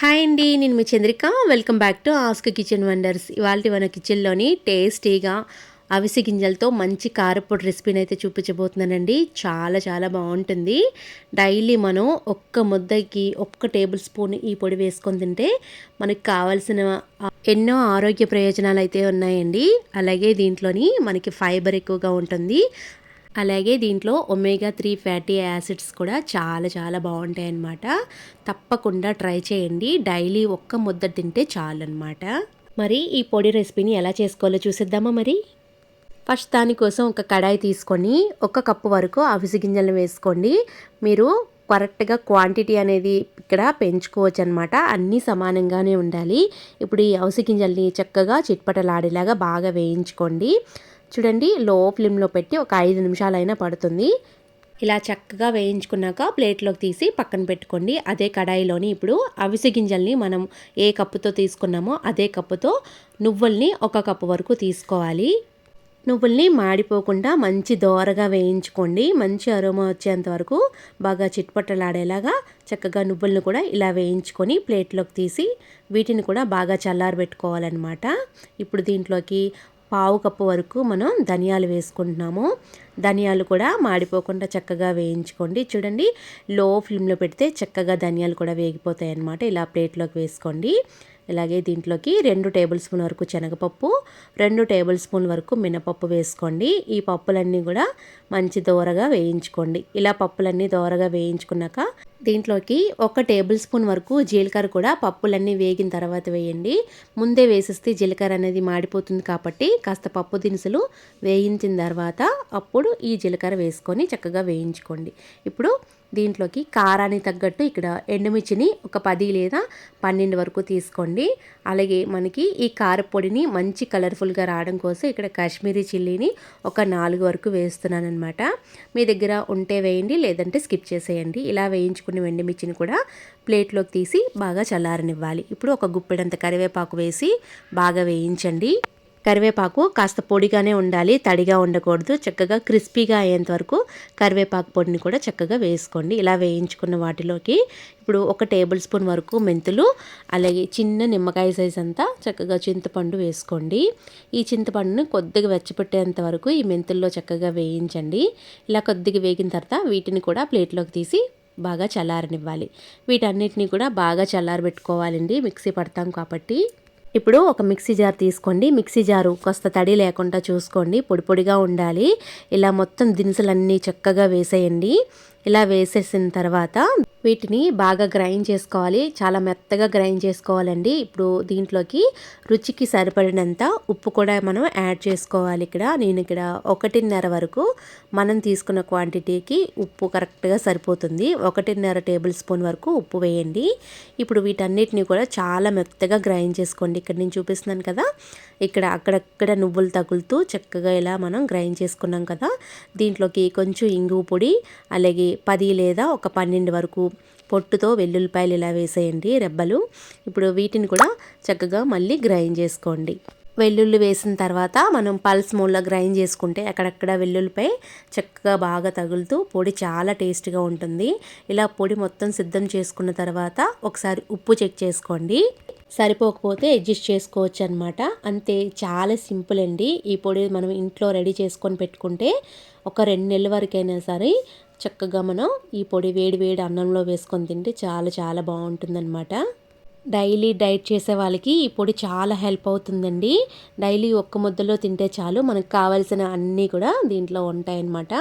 Hi అండి నేను మీ Chandrika. Welcome back to ask kitchen wonders ఇవాళ మన కిచెన్లోని టేస్టీగా అవిసి గింజలతో మంచి కారపొడి రెసిపీని అయితే చూపించబోతున్నానండి. చాలా చాలా బాగుంటుంది. డైలీ మనం ఒక్క ముద్దకి ఒక్క టేబుల్ స్పూన్ ఈ పొడి వేసుకొని తింటే మనకి కావాల్సిన ఎన్నో ఆరోగ్య ప్రయోజనాలు అయితే ఉన్నాయండి. అలాగే దీంట్లోని మనకి ఫైబర్ ఎక్కువగా ఉంటుంది. అలాగే దీంట్లో ఒమేగా త్రీ ఫ్యాటీ యాసిడ్స్ కూడా చాలా చాలా బాగుంటాయి అన్నమాట తప్పకుండా ట్రై చేయండి. డైలీ ఒక్క ముద్ద తింటే చాలు అనమాట మరి ఈ పొడి రెసిపీని ఎలా చేసుకోవాలో చూసేద్దామా మరి? ఫస్ట్ దానికోసం ఒక కడాయి తీసుకొని ఒక కప్పు వరకు అవిసి గింజలను వేసుకోండి. మీరు కరెక్ట్గా క్వాంటిటీ అనేది ఇక్కడ పెంచుకోవచ్చు అనమాట అన్నీ సమానంగానే ఉండాలి. ఇప్పుడు ఈ అవిసి గింజల్ని చక్కగా చిట్పటలాడేలాగా బాగా వేయించుకోండి. చూడండి లో ఫ్లేమ్లో పెట్టి ఒక ఐదు నిమిషాలైనా పడుతుంది. ఇలా చక్కగా వేయించుకున్నాక ప్లేట్లోకి తీసి పక్కన పెట్టుకోండి. అదే కడాయిలోని ఇప్పుడు అవిసె గింజల్ని మనం ఏ కప్పుతో తీసుకున్నామో అదే కప్పుతో నువ్వుల్ని ఒక కప్పు వరకు తీసుకోవాలి. నువ్వుల్ని మాడిపోకుండా మంచి దోరగా వేయించుకోండి. మంచి అరోమా వచ్చేంత వరకు బాగా చిట్పట్టలాడేలాగా చక్కగా నువ్వులను కూడా ఇలా వేయించుకొని ప్లేట్లోకి తీసి వీటిని కూడా బాగా చల్లారబెట్టుకోవాలన్నమాట. ఇప్పుడు దీంట్లోకి పావు కప్పు వరకు మనం ధనియాలు వేసుకుంటున్నాము. ధనియాలు కూడా మాడిపోకుండా చక్కగా వేయించుకోండి. చూడండి లో ఫ్లేమ్లో పెడితే చక్కగా ధనియాలు కూడా వేగిపోతాయి అన్నమాట ఇలా ప్లేట్లోకి వేసుకోండి. ఇలాగే దీంట్లోకి రెండు టేబుల్ స్పూన్ వరకు శనగపప్పు రెండు టేబుల్ స్పూన్ వరకు మినపప్పు వేసుకోండి. ఈ పప్పులన్నీ కూడా మంచి దోరగా వేయించుకోండి. ఇలా పప్పులన్నీ దోరగా వేయించుకున్నాక దీంట్లోకి ఒక టేబుల్ స్పూన్ వరకు జీలకర్ర కూడా పప్పులన్నీ వేగిన తర్వాత వేయండి. ముందే వేసిస్తే జీలకర్ర అనేది మాడిపోతుంది కాబట్టి కాస్త పప్పు దినుసులు వేయించిన తర్వాత అప్పుడు ఈ జీలకర్ర వేసుకొని చక్కగా వేయించుకోండి. ఇప్పుడు దీంట్లోకి కారానికి తగ్గట్టు ఇక్కడ ఎండుమిర్చిని ఒక పది లేదా పన్నెండు వరకు తీసుకోండి. అలాగే మనకి ఈ కారపొడిని మంచి కలర్ఫుల్గా రావడం కోసం ఇక్కడ కాశ్మీరీ చిల్లీని ఒక నాలుగు వరకు వేస్తున్నాను అనమాట మీ దగ్గర ఉంటే వేయండి లేదంటే స్కిప్ చేసేయండి. ఇలా వేయించుకున్న ఎండుమిర్చిని కూడా ప్లేట్లోకి తీసి బాగా చల్లారనివ్వాలి. ఇప్పుడు ఒక గుప్పెడంత కరివేపాకు వేసి బాగా వేయించండి. కరివేపాకు కాస్త పొడిగానే ఉండాలి తడిగా ఉండకూడదు. చక్కగా క్రిస్పీగా అయ్యేంత వరకు కరివేపాకు పొడిని కూడా చక్కగా వేసుకోండి. ఇలా వేయించుకున్న వాటిలోకి ఇప్పుడు ఒక టేబుల్ స్పూన్ వరకు మెంతులు అలాగే చిన్న నిమ్మకాయ సైజ్ అంతా చక్కగా చింతపండు వేసుకోండి. ఈ చింతపండుని కొద్దిగా వెచ్చపెట్టేంత వరకు ఈ మెంతుల్లో చక్కగా వేయించండి. ఇలా కొద్దిగా వేగిన తర్వాత వీటిని కూడా ప్లేట్లోకి తీసి బాగా చల్లారనివ్వాలి. వీటన్నిటిని కూడా బాగా చల్లారబెట్టుకోవాలండి. మిక్సీ పడతాం కాబట్టి. ఇప్పుడు ఒక మిక్సీ జార్ తీసుకోండి. మిక్సీ జారు కొస్త తడి లేకుండా చూసుకోండి. పొడి పొడిగా ఉండాలి. ఇలా మొత్తం దినుసులన్నీ చక్కగా వేసేయండి. ఇలా వేసేసిన తర్వాత వీటిని బాగా గ్రైండ్ చేసుకోవాలి. చాలా మెత్తగా గ్రైండ్ చేసుకోవాలండి. ఇప్పుడు దీంట్లోకి రుచికి సరిపడినంత ఉప్పు కూడా మనం యాడ్ చేసుకోవాలి ఇక్కడ. నేను ఇక్కడ ఒకటిన్నర వరకు మనం తీసుకున్న క్వాంటిటీకి ఉప్పు కరెక్ట్గా సరిపోతుంది. ఒకటిన్నర టేబుల్ స్పూన్ వరకు ఉప్పు వేయండి. ఇప్పుడు వీటన్నిటిని కూడా చాలా మెత్తగా గ్రైండ్ చేసుకోండి. ఇక్కడ నేను చూపిస్తున్నాను కదా. ఇక్కడ అక్కడక్కడ నువ్వులు తగులుతూ చక్కగా ఇలా మనం గ్రైండ్ చేసుకున్నాం కదా. దీంట్లోకి కొంచెం ఇంగు పొడి అలాగే పది లేదా ఒక పన్నెండు వరకు పొట్టుతో వెల్లుల్లిపాయలు ఇలా వేసేయండి రెబ్బలు. ఇప్పుడు వీటిని కూడా చక్కగా మళ్ళీ గ్రైండ్ చేసుకోండి. వెల్లుల్లి వేసిన తర్వాత మనం పల్స్ మూల గ్రైండ్ చేసుకుంటే అక్కడక్కడ వెల్లుల్లిపై చక్కగా బాగా తగులుతూ పొడి చాలా టేస్ట్గా ఉంటుంది. ఇలా పొడి మొత్తం సిద్ధం చేసుకున్న తర్వాత ఒకసారి ఉప్పు చెక్ చేసుకోండి. సరిపోకపోతే అడ్జస్ట్ చేసుకోవచ్చు అనమాట అంతే చాలా సింపుల్ అండి. ఈ పొడి మనం ఇంట్లో రెడీ చేసుకొని పెట్టుకుంటే ఒక రెండు నెలల వరకైనా సరే చక్కగా మనం ఈ పొడి వేడి వేడి అన్నంలో వేసుకొని తింటే చాలా చాలా బాగుంటుందన్నమాట. డైలీ డైట్ చేసే వాళ్ళకి ఈ పొడి చాలా హెల్ప్ అవుతుందండి. డైలీ ఒక్క ముద్దలో తింటే చాలు మనకు కావాల్సిన అన్నీ కూడా దీంట్లో ఉంటాయన్నమాట.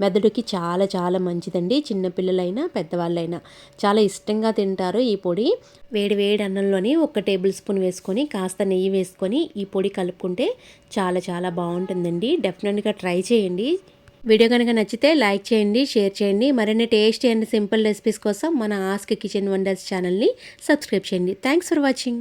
మెదడుకి చాలా చాలా మంచిదండి. చిన్నపిల్లలైనా పెద్దవాళ్ళైనా చాలా ఇష్టంగా తింటారు ఈ పొడి. వేడి వేడి అన్నంలోని ఒక టేబుల్ స్పూన్ వేసుకొని కాస్త నెయ్యి వేసుకొని ఈ పొడి కలుపుకుంటే చాలా చాలా బాగుంటుందండి. డెఫినెట్గా ట్రై చేయండి. వీడియో కనుక నచ్చితే లైక్ చేయండి షేర్ చేయండి. మరిన్ని టేస్టీ అండ్ సింపుల్ రెసిపీస్ కోసం మన ఆస్క్ కిచెన్ వండర్స్ ఛానల్ని సబ్స్క్రైబ్ చేయండి. Thanks for watching